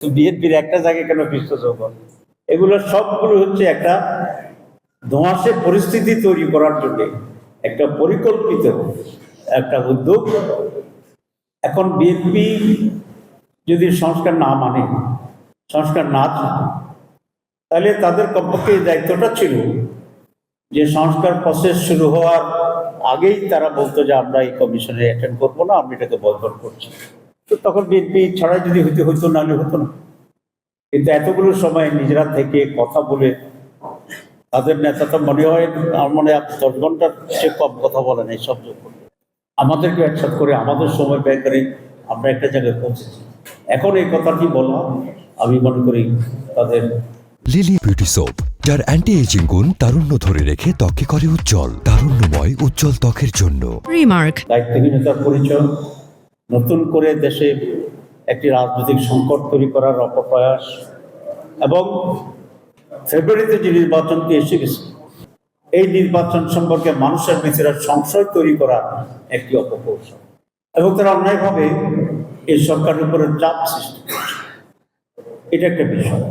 বিএনপির একটা জায়গায় কেন বিশ্বাস হব এগুলো সবগুলো হচ্ছে একটা ধোঁয়াশে পরিস্থিতি তৈরি করার জন্য একটা পরিকল্পিত একটা উদ্যোগ। এখন বিএনপি যদি সংস্কার না মানে সংস্কার না চায়, তাহলে তাদের কমপক্ষে দায়িত্বটা ছিল যে সংস্কার প্রসেস শুরু হওয়ার আগেই তারা বলতো যে আমরা এই কমিশনে অ্যাটেন্ড করব না আমি এটাকে বয়কট করছি। তো তখন বিএনপি ছাড়াই যদি হইতে হইতো নাহলে হতো না। কিন্তু এতগুলো সময় নিজেরা থেকে কথা বলে তাদের নেতা তো মনে হয় আমার মনে হয় দশ ঘণ্টার সে কম কথা বলেন এই সব যোগ আমাদেরকে একসাথ করে আমাদের সময় ব্যয় করে আমরা একটা জায়গায় পৌঁছেছি। এখন এই কথাটি বলা? আমি মনে করি তাদের লিলি বিউটি সোপ যার অ্যান্টি এজিং গুণ তারুণ্য ধরে রেখে ত্বকে করে উজ্জ্বল তারুণ্যময় উজ্জ্বল ত্বকের জন্য। Remark. দায়িত্বহীনতার পরিচয় নতুন করে দেশে একটি রাজনৈতিক সংকট তৈরি করার অপপ্রয়াস এবং ফেব্রুয়ারিতে যে নির্বাচনটি এসে গেছে, এই নির্বাচন সম্পর্কে মানুষের ভিতরে সংশয় তৈরি করা একটি অপকৌশল এবং তারা অন্যায়ভাবে এই সরকারের উপরে চাপ সৃষ্টি করছে। এটা একটা বিষয়।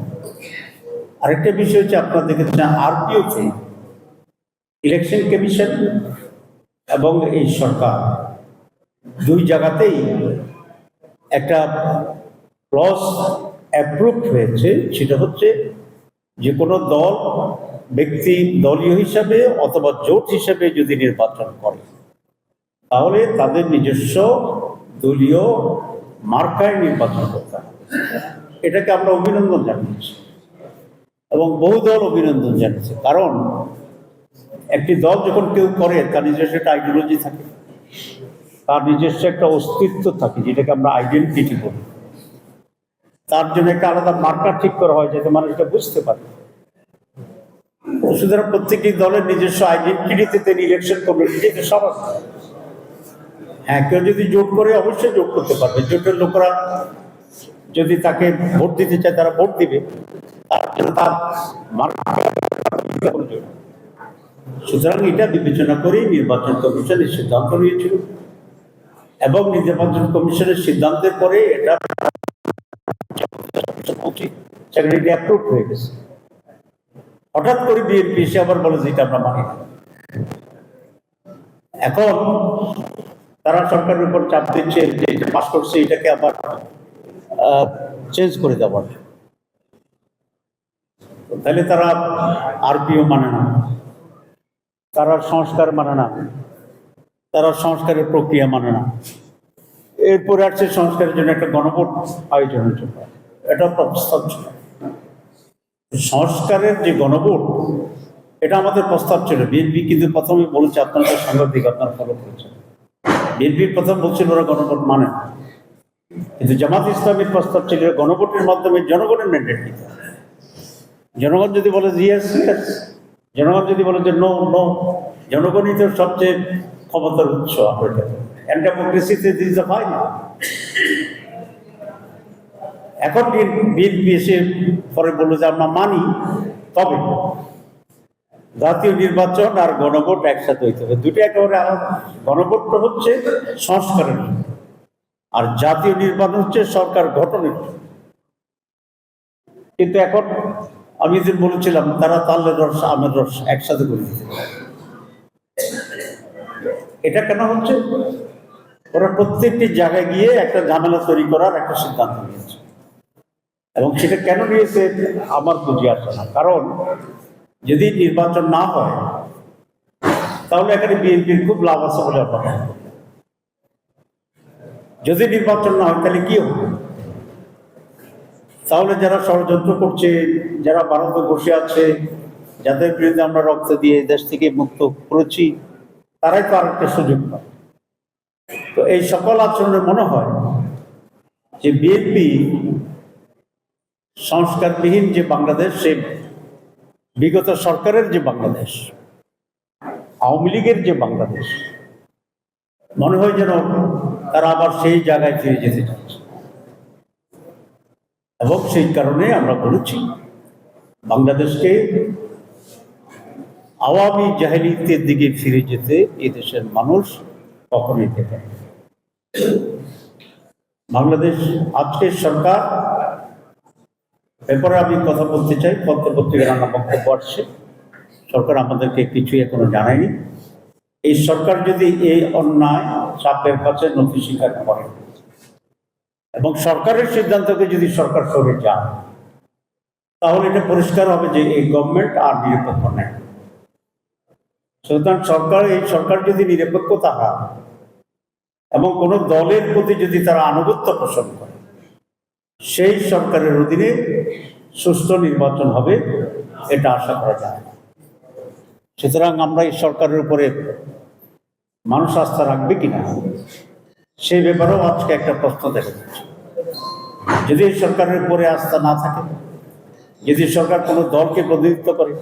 আরেকটা বিষয় হচ্ছে আপনারা দেখেছেন আরপিওতে ইলেকশন কমিশন এবং এই সরকার। দুই জায়গাতেই একটা ক্লস অ্যাপ্রুভ হয়েছে, সেটা হচ্ছে যে কোনো দল, ব্যক্তি দলীয় হিসাবে অথবা জোট হিসাবে যদি নির্বাচন করে, তাহলে তাদের নিজস্ব দলীয় মার্কায় নির্বাচন করতে হবে। এটাকে আমরা অভিনন্দন জানিয়েছি এবং বহু দল অভিনন্দন জানিয়েছে। কারণ একটি দল যখন কেউ করে, তার নিজস্ব একটা আইডিওলজি থাকে। তার নিজস্ব একটা অস্তিত্ব থাকে, যেটাকে আমরা আইডেন্টিটি বলি। তার জন্য একটা আলাদা মার্কার ঠিক করা হয়, যাতে মানুষ এটা বুঝতে পারে। সুতরাং প্রত্যেকটি দলের নিজস্ব আইডেন্টিটিতে তিনি ইলেকশন কমিটি যেটা সবার। হ্যাঁ কেউ যদি জোট করে অবশ্যই জোট করতে পারবে। জোটের লোকরা যদি তাকে ভোট দিতে চায়, তারা ভোট দিবে। তার জন্য তার সুতরাং এটা বিবেচনা করেই নির্বাচন কমিশন সিদ্ধান্ত নিয়েছিল। এবং নির্বাচন কমিশনের সিদ্ধান্তের পরে এটা হঠাৎ করে বিএনপি এসে আবার বলে যে এটা আমরা মানি না। এখন তারা সরকারের উপর চাপ দিচ্ছে যে এটা পাস করছে, এটাকে আবার চেঞ্জ করে দেওয়ার তাহলে তারা আরপিও মানে না। তারা সংস্কার মানে না। তারা সংস্কারের প্রক্রিয়া মানে না। এরপরে আসছে সংস্কারের জন্য একটা গণভোট আয়োজনের জন্য। এটা প্রস্তাব ছিল। সংস্কারের যে গণভোট, এটা আমাদের প্রস্তাব ছিল। বিএনপি কিন্তু প্রথমে বলেছে আপনারা তো সাংবাদিক আপনারা ফলো করেছেন। বিএনপি প্রথম বলছিল, ওরা গণভোট মানে না। কিন্তু জামাত ইসলামের প্রস্তাব ছিল, গণভোটের মাধ্যমে জনগণের ম্যান্ডেট নিতে। জনগণ যদি বলে ইয়েস জনগণ যদি বলে যে নো নো জনগণই তো সবচেয়ে ক্ষমতার উৎস ডেমোক্রেসিতে দিস হয় না। এখন বিএনপি এসে পরে বলল যে আমরা মানি, তবে জাতীয় নির্বাচন আর গণভোট একসাথে হইতে হবে। দুটো একেবারে গণভোটটা হচ্ছে সংস্কারের আর জাতীয় নির্বাচন হচ্ছে সরকার গঠনের কিন্তু এখন আমি যে বলেছিলাম, তারা তালের রস, আমের রস একসাথে করে দিতে পারে। এটা কেন হচ্ছে? ওরা প্রত্যেকটি জায়গায় গিয়ে একটা ঝামেলা তৈরি করার একটা সিদ্ধান্ত নিয়েছে। এবং সেটা কেন নিয়েছে আমার বুঝে আসে না কারণ যদি নির্বাচন না হয়, তাহলে এখানে বিএনপির খুব লাভ আছে বলে আমরা। যদি নির্বাচন না হয়, তাহলে কি হবে? তাহলে যারা ষড়যন্ত্র করছে, যারা ভারতে বসে আছে, যাদের বিরুদ্ধে আমরা রক্ত দিয়ে দেশ থেকে মুক্ত করেছি তারাই তো আরেকটা সুযোগ পাবে তো এই সকল আচরণে মনে হয় যে বিএনপি সংস্কারবিহীন যে বাংলাদেশ, সে বিগত সরকারের যে বাংলাদেশ, আওয়ামী লীগের যে বাংলাদেশ, মনে হয় যেন তারা আবার সেই জায়গায় ফিরে যেতে চাচ্ছে। এবং সেই কারণে আমরা বলেছি, বাংলাদেশকে আওয়ামী জাহেলিতের দিকে ফিরে যেতে এদেশের মানুষ কখনোই দেবে বাংলাদেশ আজকের সরকার ব্যাপারে আমি কথা বলতে চাই পত্রপত্রিকা নানা বক্তব্য আসছে। সরকার আমাদেরকে কিছুই এখনও জানায়নি। এই সরকার যদি এই অন্যায় চাপের কাছে নথি স্বীকার করে এবং সরকারের সিদ্ধান্তকে যদি সরকার সরে যায়, তাহলে এটা পরিষ্কার হবে যে এই গভর্নমেন্ট আর নিরপেক্ষ নেই। সুতরাং সরকার, এই সরকার যদি নিরপেক্ষতা হয় এবং কোনো দলের প্রতি যদি তারা আনুগত্য পোষণ করে, সেই সরকারের অধীনে সুষ্ঠু নির্বাচন হবে এটা আশা করা যায় সুতরাং আমরা এই সরকারের উপরে মানুষ আস্থা রাখবে কিনা সেই ব্যাপারেও আজকে একটা প্রশ্ন দেখা যাচ্ছে। যদি এই সরকারের উপরে আস্থা না থাকে, যদি সরকার কোনো দলকে প্রতিনিধিত্ব করে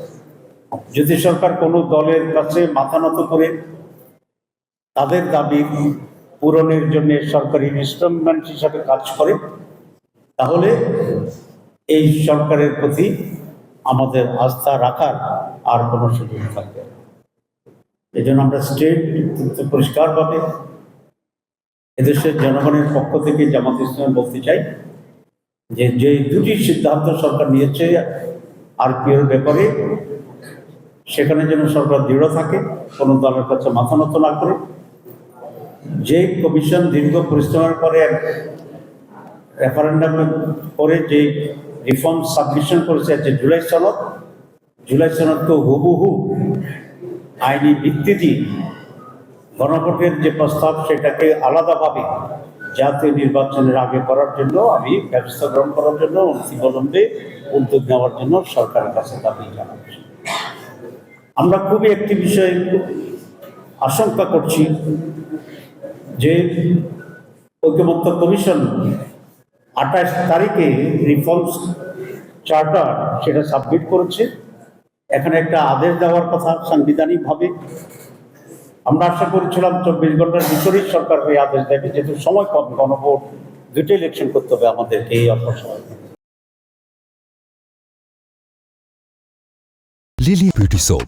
যদি সরকার কোনো দলের কাছে মাথা নত করে, তাদের দাবি পূরণের জন্য সরকারি ইনস্ট্রুমেন্ট হিসাবে কাজ করে, তাহলে এই সরকারের প্রতি আমাদের আস্থা রাখার আর কোনো সুযোগ থাকবে এই জন্য আমরা স্টেট পরিষ্কারভাবে এদেশের জনগণের পক্ষ থেকে জামাত ইসলাম বলতে চাই যে যে দুটি সিদ্ধান্ত সরকার নিয়েছে আরপিওর ব্যাপারে সেখানে যেন সরকার দৃঢ় থাকে, কোনো দলের কাছে মাথা নত না করে। যে কমিশন দীর্ঘ পরিশ্রমের পরে রেফারেন্ডাম করে যে রিফর্ম সাবমিশন করেছে যে জুলাই সনদ জুলাই সনদ তো হুবহু আইনি ভিত্তি দিয়ে গণভোটের যে প্রস্তাব সেটাকে আলাদাভাবে জাতীয় নির্বাচনের আগে করার জন্য আমি ব্যবস্থা গ্রহণ করার জন্য অনতিবিলম্বে উদ্যোগ নেওয়ার জন্য সরকারের কাছে দাবি জানাচ্ছি। আমরা খুবই একটি বিষয়ে আশঙ্কা করছি যে ঐক্যমত্য কমিশন আঠাশ তারিখে রিফর্মস চার্টার সেটা সাবমিট করেছে। এখানে একটা আদেশ দেওয়ার কথা সাংবিধানিকভাবে। আমরা আশা করেছিলাম চব্বিশ ঘণ্টার ভিতরেই সরকার এই আদেশ দেবে, যেহেতু সময় কম, গণভোট দুটো ইলেকশন করতে হবে আমাদেরকে এই অল্প সময় লিলি বিউটি সোপ